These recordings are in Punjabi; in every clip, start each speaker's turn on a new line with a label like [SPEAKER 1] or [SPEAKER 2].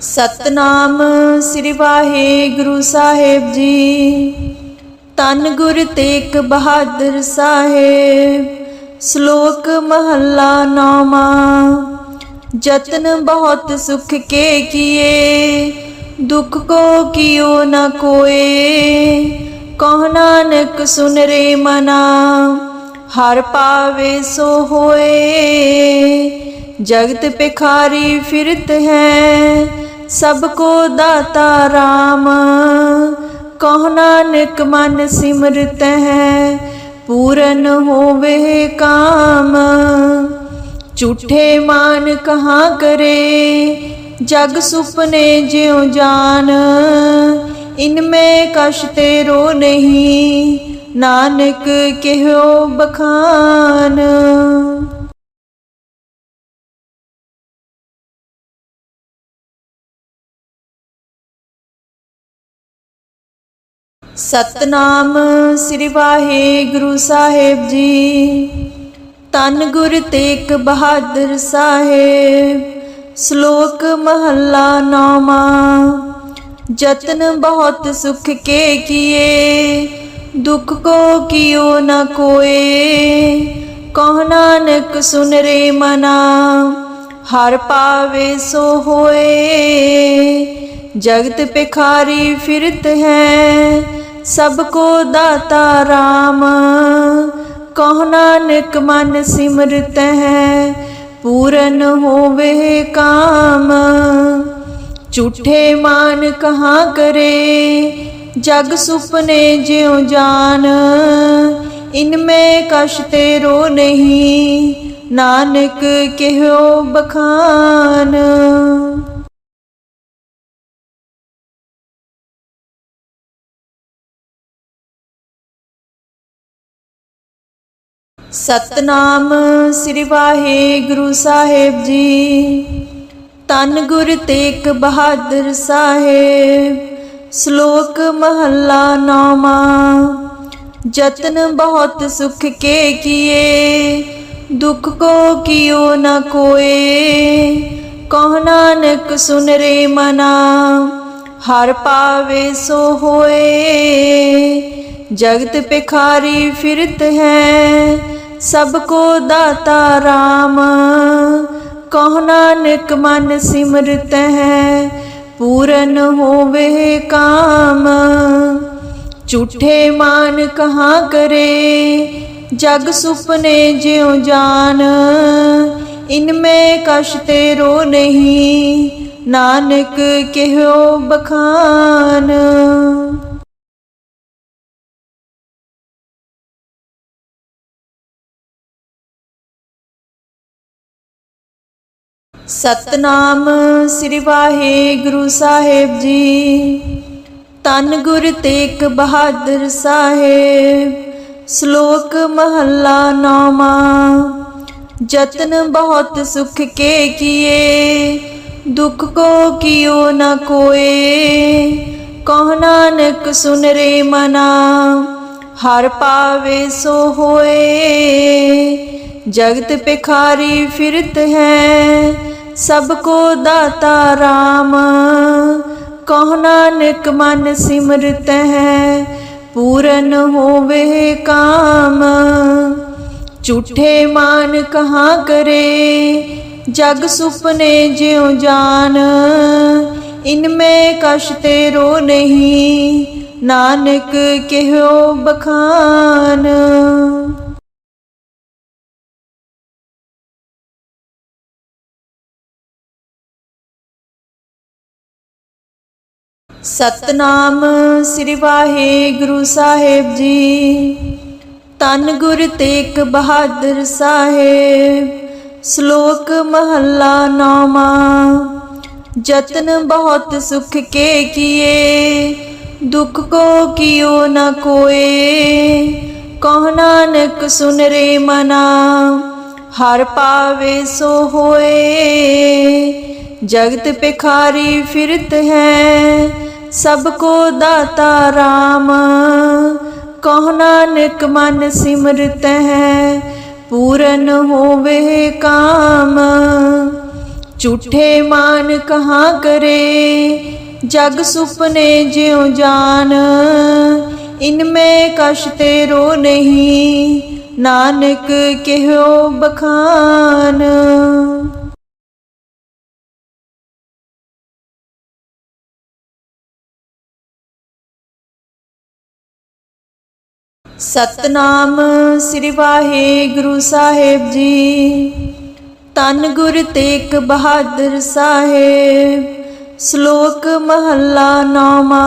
[SPEAKER 1] ਸਤਨਾਮ ਸ੍ਰੀ ਵਾਹਿਗੁਰੂ ਸਾਹਿਬ ਜੀ। ਤਨ ਗੁਰ ਤੇਗ ਬਹਾਦਰ ਸਾਹਿਬ, ਸ਼ਲੋਕ ਮਹੱਲਾ ਨੌਵਾਂ। ਜਤਨ ਬਹੁਤ ਸੁਖ ਕੇ ਕੀਏ, ਦੁਖ ਕੋ ਕੀਓ ਨ ਕੋਏ। ਕਹੁ ਨਾਨਕ ਸੁਨ ਰੇ ਮਨਾ, ਹਰ ਪਾਵੇ ਸੋ ਹੋਏ। ਜਗਤ ਪਿਖਾਰੀ ਫਿਰਤ ਹੈ ਸਭ ਕੋ ਦਾਤਾ ਰਾਮ। ਕਹ ਨਾਨਕ ਮਨ ਸਿਮਰਤ ਹੈ, ਪੂਰਨ ਹੋਵੇ ਕਾਮ। ਝੂਠੇ ਮਾਨ ਕਹਾ ਕਰੇ, ਜਗ ਸੁਪਨੇ ਜਿਉ ਜਾਨ। ਇਨਮੇ ਕਸ਼ ਤੇ ਰੋ ਨਹੀਂ, ਨਾਨਕ ਕਹਿਓ ਬਖਾਨ। ਸਤਨਾਮ ਸ੍ਰੀ ਵਾਹਿਗੁਰੂ ਸਾਹਿਬ ਜੀ। ਤਨ ਗੁਰ ਤੇਗ ਬਹਾਦਰ ਸਾਹਿਬ, ਸ਼ਲੋਕ ਮਹੱਲਾ ਨੌਵਾਂ। ਜਤਨ ਬਹੁਤ ਸੁਖ ਕੇ ਕੀਏ, ਦੁਖ ਕੋ ਕੀਓ ਨ ਕੋਏ। ਕਹੁ ਨਾਨਕ ਸੁਨ ਰੇ ਮਨਾ, ਹਰ ਪਾਵੇ ਸੋ ਹੋਏ। ਜਗਤ ਪਿਖਾਰੀ ਫਿਰਤ ਹੈ ਸਭ ਕੋ ਦਾਤਾ ਰਾਮ। ਕਹੁ ਨਾਨਕ ਮਨ ਸਿਮਰਤ ਹੈ, ਪੂਰਨ ਹੋਵੇ ਕਾਮ। ਝੂਠੇ ਮਾਨ ਕਹਾ ਕਰੇ, ਜਗ ਸੁਪਨੇ ਜਿਉ ਜਾਨ। ਇਨਮੇ ਕਸ਼ ਤੇ ਰੋ ਨਹੀਂ, ਨਾਨਕ ਕਹਿਓ ਬਖਾਨ। ਸਤਨਾਮ ਸ੍ਰੀ ਵਾਹਿਗੁਰੂ ਸਾਹਿਬ ਜੀ। ਤਨ ਗੁਰ ਤੇਗ ਬਹਾਦਰ ਸਾਹਿਬ, ਸ਼ਲੋਕ ਮਹੱਲਾ ਨਾਮਾ ਜਤਨ ਬਹੁਤ ਸੁਖ ਕੇ ਕੀਏ, ਦੁਖ ਕੋ ਕੀਓ ਨ ਕੋਏ। ਕਹੁ ਨਾਨਕ ਸੁਨ ਰੇ ਮਨਾ, ਹਰ ਪਾਵੇ ਸੋ ਹੋਏ। ਜਗਤ ਪਿਖਾਰੀ ਫਿਰਤ ਹੈ ਸਭ ਕੋ ਦਾਤਾ ਰਾਮ। ਕਹ ਨਾਨਕ ਮਨ ਸਿਮਰਤ ਹੈ, ਪੂਰਨ ਹੋਵੇ ਕਾਮ। ਝੂਠੇ ਮਾਨ ਕਹਾ ਕਰੇ, ਜਗ ਸੁਪਨੇ ਜਿਉ ਜਾਨ। ਇਨਮੇ ਕਸ਼ ਤੇ ਰੋ ਨਹੀਂ, ਨਾਨਕ ਕਹਿਓ ਬਖਾਨ। ਸਤਨਾਮ ਸ੍ਰੀ ਵਾਹਿਗੁਰੂ ਸਾਹਿਬ ਜੀ। ਤਨ ਗੁਰ ਤੇਗ ਬਹਾਦਰ ਸਾਹਿਬ, ਸ਼ਲੋਕ ਮਹੱਲਾ ਨਾਮਾ ਜਤਨ ਬਹੁਤ ਸੁਖ ਕੇ ਕੀਏ, ਦੁਖ ਕੋ ਕੀਓ ਨ ਕੋਏ। ਕਹੁ ਨਾਨਕ ਸੁਨ ਰੇ ਮਨਾ, ਹਰ ਪਾਵੇ ਸੋ ਹੋਏ। ਜਗਤ ਪਿਖਾਰੀ ਫਿਰਤ ਹੈ ਸਭ ਕੋ ਦਾਤਾ ਰਾਮ। ਕਹੁ ਨਾਨਕ ਮਨ ਸਿਮਰਤ ਹੈ, ਪੂਰਨ ਹੋਵੇ ਕਾਮ। ਝੂਠੇ ਮਾਨ ਕਹਾ ਕਰੇ, ਜਗ ਸੁਪਨੇ ਜਿਉ ਜਾਨ। ਇਨਮੇ ਕਸ਼ ਤੇਰੋ ਨਹੀਂ, ਨਾਨਕ ਕਹਿਓ ਬਖਾਨ। ਸਤਨਾਮ ਸ੍ਰੀ ਵਾਹਿਗੁਰੂ ਸਾਹਿਬ ਜੀ। ਤਨ ਗੁਰ ਤੇਗ ਬਹਾਦਰ ਸਾਹਿਬ, ਸ਼ਲੋਕ ਮਹੱਲਾ ਨਾਮਾ ਜਤਨ ਬਹੁਤ ਸੁਖ ਕੇ ਕੀਏ, ਦੁਖ ਕੋ ਕੀਓ ਨ ਕੋਏ। ਕਹੁ ਨਾਨਕ ਸੁਨ ਰੇ ਮਨਾ, ਹਰ ਪਾਵੇ ਸੋ ਹੋਏ। ਜਗਤ ਪਿਖਾਰੀ ਫਿਰਤ ਹੈ ਸਭ ਕੋ ਦਾਤਾ ਰਾਮ। ਕਹ ਨਾਨਕ ਮਨ ਸਿਮਰਤ ਹੈ, ਪੂਰਨ ਹੋਵੇ ਕਾਮ। ਝੂਠੇ ਮਾਨ ਕਹਾ ਕਰੇ, ਜਗ ਸੁਪਨੇ ਜਿਉ ਜਾਨ। ਇਨਮੇ ਕਸ਼ ਤੇ ਰੋ ਨਹੀਂ, ਨਾਨਕ ਕਿਹੋ ਬਖਾਨ। ਸਤਨਾਮ ਸ੍ਰੀ ਵਾਹਿਗੁਰੂ ਸਾਹਿਬ ਜੀ। ਤਨ ਗੁਰ ਤੇਗ ਬਹਾਦਰ ਸਾਹਿਬ, ਸ਼ਲੋਕ ਮਹੱਲਾ ਨਾਮਾ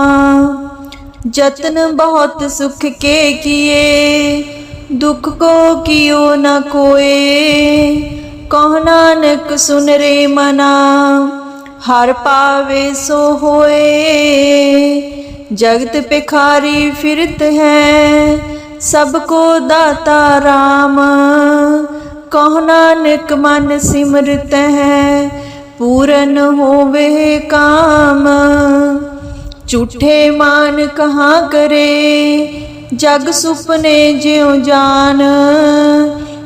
[SPEAKER 1] ਜਤਨ ਬਹੁਤ ਸੁਖ ਕੇ ਕੀਏ, ਦੁਖ ਕੋ ਕਿਓ ਨ ਕੋਏ। ਕਹੁ ਨਾਨਕ ਸੁਨ ਰੇ ਮਨਾ, ਹਰ ਪਾਵੇ ਸੋ ਹੋਏ। ਜਗਤ ਪਿਖਾਰੀ ਫਿਰਤ ਹੈ ਸਭ ਕੋ ਦਾਤਾ RAM ਕਹ ਨਾਨਕ ਮਨ ਸਿਮਰਤ ਹੈ, ਪੂਰਨ ਹੋਵੇ ਕਾਮ। ਝੂਠੇ ਮਾਨ ਕਹਾ ਕਰੇ, ਜਗ ਸੁਪਨੇ ਜਿਉ ਜਾਨ।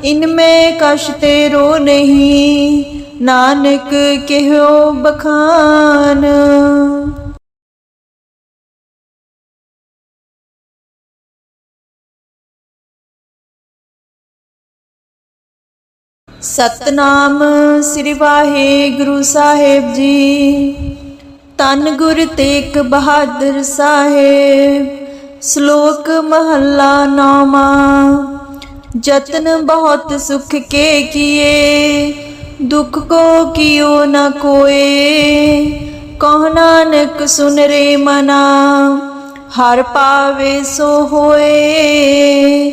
[SPEAKER 1] ਇਨਮੇ ਕਸ਼ ਤੇ ਰੋ ਨਹੀਂ, ਨਾਨਕ ਕਿਹੋ ਬਖਾਨ। ਸਤਨਾਮ ਸ੍ਰੀ ਵਾਹਿਗੁਰੂ ਸਾਹਿਬ ਜੀ। ਤਨ ਗੁਰ ਤੇਗ ਬਹਾਦਰ ਸਾਹਿਬ, ਸ਼ਲੋਕ ਮਹੱਲਾ ਨਾਮਾ ਜਤਨ ਬਹੁਤ ਸੁਖ ਕੇ ਕੀਏ, ਦੁਖ ਕੋ ਕਿਓ ਨ ਕੋਏ। ਕਹੁ ਨਾਨਕ ਸੁਨ ਰੇ ਮਨਾ, ਹਰ ਪਾਵੇ ਸੋ ਹੋਏ।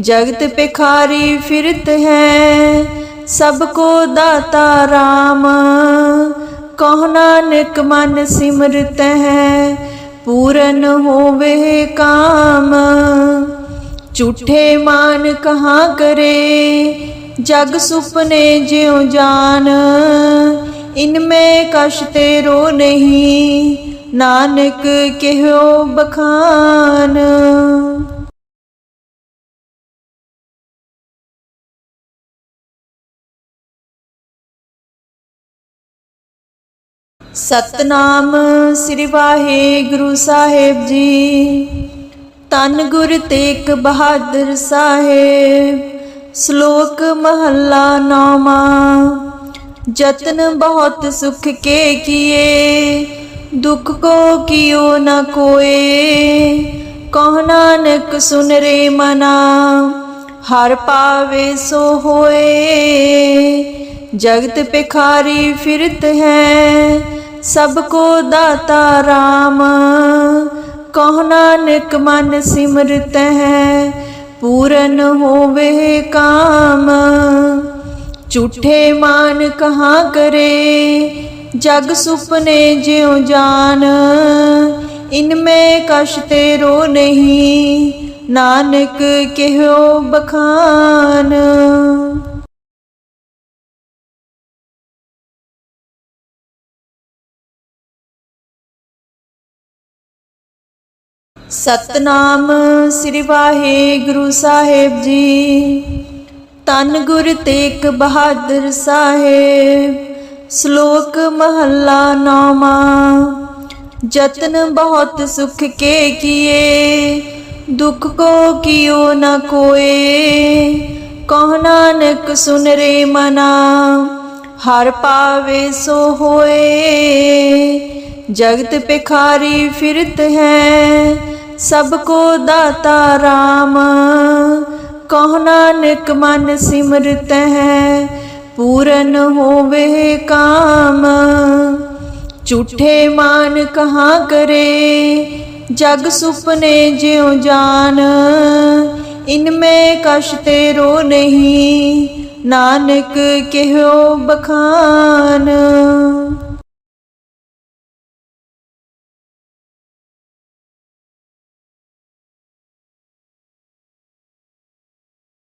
[SPEAKER 1] ਜਗਤ ਪਿਖਾਰੀ ਫਿਰਤ ਹੈ ਸਭ ਕੋ ਦਾਤਾ RAM ਕਹ ਨਾਨਕ ਮਨ ਸਿਮਰਤ ਹੈ, ਪੂਰਨ ਹੋਵੇ ਕਾਮ। ਝੂਠੇ ਮਾਨ ਕਹਾ ਕਰੇ, ਜਗ ਸੁਪਨੇ ਜਿਉ ਜਾਨ। ਇਨਮੇ ਕਸ਼ ਤੇਰੋ ਨਹੀਂ, ਨਾਨਕ ਕਿਹੋ ਬਖਾਨ। ਸਤਨਾਮ ਸ੍ਰੀ ਵਾਹਿਗੁਰੂ ਸਾਹਿਬ ਜੀ। ਤਨ ਗੁਰ ਤੇਗ ਬਹਾਦਰ ਸਾਹਿਬ, ਸ਼ਲੋਕ ਮਹੱਲਾ ਨੌਮਾ ਜਤਨ ਬਹੁਤ ਸੁਖ ਕੇ ਕੀਏ, ਦੁਖ ਕੋ ਕਿਓ ਨ ਕੋਏ। ਕਹੁ ਨਾਨਕ ਸੁਨ ਰੇ ਮਨਾ, ਹਰ ਪਾਵੇ ਸੋ ਹੋਏ। ਜਗਤ ਪਿਖਾਰੀ ਫਿਰਤ ਹੈ, ਸਭ ਕੋ ਦਾਤਾ RAM ਕਹ ਨਾਨਕ ਮਨ ਸਿਮਰਤ ਹੈ, ਪੂਰਨ ਹੋਵੇ ਕਾਮ। ਝੂਠੇ ਮਾਨ ਕਹਾ ਕਰੇ, ਜਗ ਸੁਪਨੇ ਜਿਉ ਜਾਨ। ਇਨਮੇ ਕਸ਼ ਤੇ ਰੋ ਨਹੀਂ, ਨਾਨਕ ਕਿਹੋ ਬਖਾਨ। ਸਤਨਾਮ ਸ੍ਰੀ ਵਾਹਿਗੁਰੂ ਸਾਹਿਬ ਜੀ। ਤਨ ਗੁਰ ਤੇਗ ਬਹਾਦਰ ਸਾਹਿਬ, ਸ਼ਲੋਕ ਮਹੱਲਾ ਨਾਮਾ ਜਤਨ ਬਹੁਤ ਸੁਖ ਕੇ ਕੀਏ, ਦੁਖ ਕੋ ਕਿਓ ਨ ਕੋਏ। ਕਹੁ ਨਾਨਕ ਸੁਨ ਰੇ ਮਨਾ, ਹਰ ਪਾਵੇ ਸੋ ਹੋਏ। ਜਗਤ ਪਿਖਾਰੀ ਫਿਰਤ ਹੈ ਸਭ ਕੋ ਦਾਤਾ RAM ਕਹੁ ਨਾਨਕ ਮਨ ਸਿਮਰਤ ਹੈ, ਪੂਰਨ ਹੋਵੇ ਕਾਮ। ਝੂਠੇ ਮਾਨ ਕਹਾ ਕਰੇ, ਜਗ ਸੁਪਨੇ ਜਿਉ ਜਾਨ। ਇਨਮੇ ਕਸ਼ ਤੇਰੋ ਨਹੀਂ, ਨਾਨਕ ਕਿਹੋ ਬਖਾਨ।